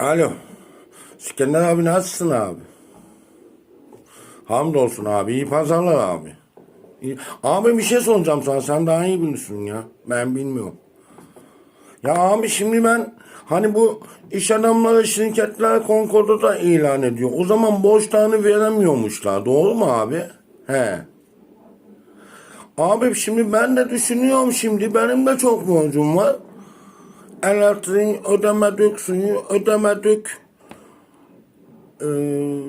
Alo. İskender abi nasılsın abi? Hamdolsun abi. iyi pazarlar abi. İyi. Abi bir şey soracağım sana. Sen daha iyi bilirsin ya. Ben bilmiyorum. Ya abi şimdi ben hani bu iş adamları şirketler konkorda da ilan ediyor. O zaman borçlarını veremiyormuşlar. Doğru mu abi? He. Abi şimdi ben de düşünüyorum şimdi. Benim de çok borcum var. Elektriği ödemedik, suyu ödemedik. Ee,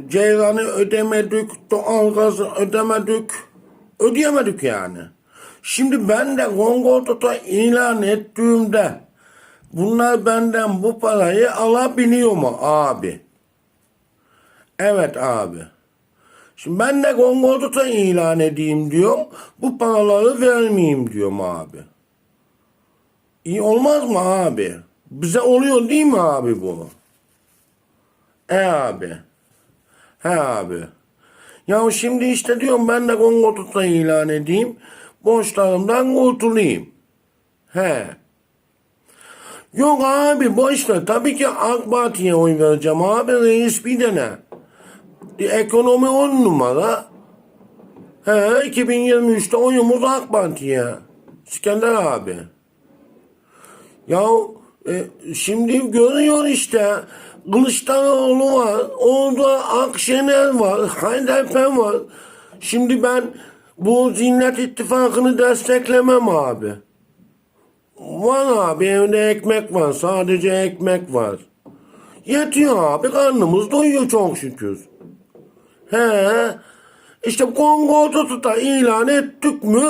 ceylanı ödemedik, doğalgazı ödemedik. Ödeyemedik yani. Şimdi ben de Kongol'da ilan ettiğimde bunlar benden bu parayı alabiliyor mu abi? Evet abi. Şimdi ben de Kongol'da ilan edeyim diyorum. Bu paraları vermeyeyim diyorum abi. İyi olmaz mı abi? Bize oluyor değil mi abi bu? E abi. He abi. Ya şimdi işte diyorum ben de Kongo ilan edeyim. Borçlarımdan kurtulayım. He. Yok abi boş ver. Tabii ki AK Parti'ye oy vereceğim abi. Reis bir tane. E, Ekonomi on numara. He 2023'te oyumuz AK Parti'ye. İskender abi. Ya e, şimdi görüyor işte Kılıçdaroğlu var, orada Akşener var, Haydarpen var. Şimdi ben bu Zillet İttifakı'nı desteklemem abi. Var abi evde ekmek var, sadece ekmek var. Yetiyor abi, karnımız doyuyor çok şükür. He, işte Kongo tututa ilan ettik mi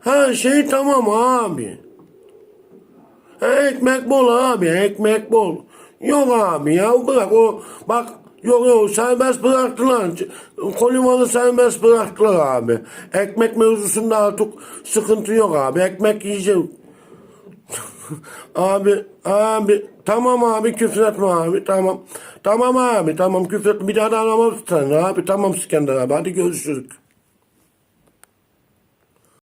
her şey tamam abi. Ekmek bol abi ekmek bol. Yok abi ya bırak o bak yok yok serbest bıraktılar. Kolimanı serbest bıraktılar abi. Ekmek mevzusunda artık sıkıntı yok abi. Ekmek yiyeceğim. abi abi tamam abi küfretme abi tamam. Tamam abi tamam küfretme bir daha da aramam seni abi tamam İskender abi hadi görüşürüz.